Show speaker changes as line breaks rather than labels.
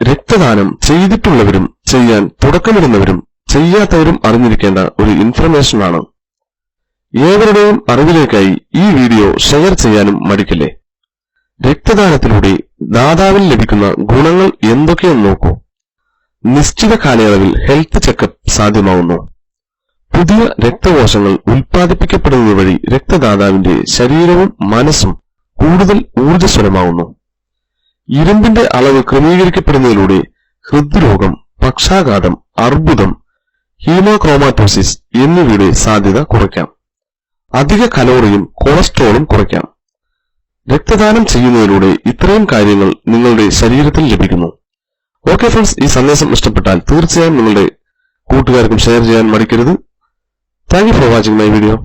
രക്തദാനം ചെയ്തിട്ടുള്ളവരും ചെയ്യാൻ തുടക്കമിടുന്നവരും ചെയ്യാത്തവരും അറിഞ്ഞിരിക്കേണ്ട ഒരു ഇൻഫർമേഷനാണ് ഏവരുടെയും അറിവിലേക്കായി ഈ വീഡിയോ ഷെയർ ചെയ്യാനും മടിക്കില്ലേ? രക്തദാനത്തിലൂടെ ദാതാവിന് ലഭിക്കുന്ന ഗുണങ്ങൾ എന്തൊക്കെയെന്ന് നോക്കൂ. നിശ്ചിത കാലയളവിൽ ഹെൽത്ത് ചെക്കപ്പ് സാധ്യമാവുന്നു. പുതിയ രക്തകോശങ്ങൾ ഉൽപ്പാദിപ്പിക്കപ്പെടുന്നത് വഴി രക്തദാതാവിന്റെ ശരീരവും മനസ്സും കൂടുതൽ ഊർജസ്വലമാവുന്നു. ഇരുമ്പിന്റെ അളവ് ക്രമീകരിക്കപ്പെടുന്നതിലൂടെ ഹൃദ്രോഗം പക്ഷാഘാതം അർബുദം ഹീമോക്രോമാറ്റോസിസ് എന്നിവയുടെ സാധ്യത കുറയ്ക്കാം. അധിക കലോറിയും കൊളസ്ട്രോളും കുറയ്ക്കാം. രക്തദാനം ചെയ്യുന്നതിലൂടെ ഇത്രയും കാര്യങ്ങൾ നിങ്ങളുടെ ശരീരത്തിൽ ലഭിക്കുന്നു. ഓക്കെ ഫ്രണ്ട്സ് ഈ സന്ദേശം ഇഷ്ടപ്പെട്ടാൽ തീർച്ചയായും നിങ്ങളുടെ കൂട്ടുകാർക്കും ഷെയർ ചെയ്യാൻ മടിക്കരുത്. Thank you for watching my video.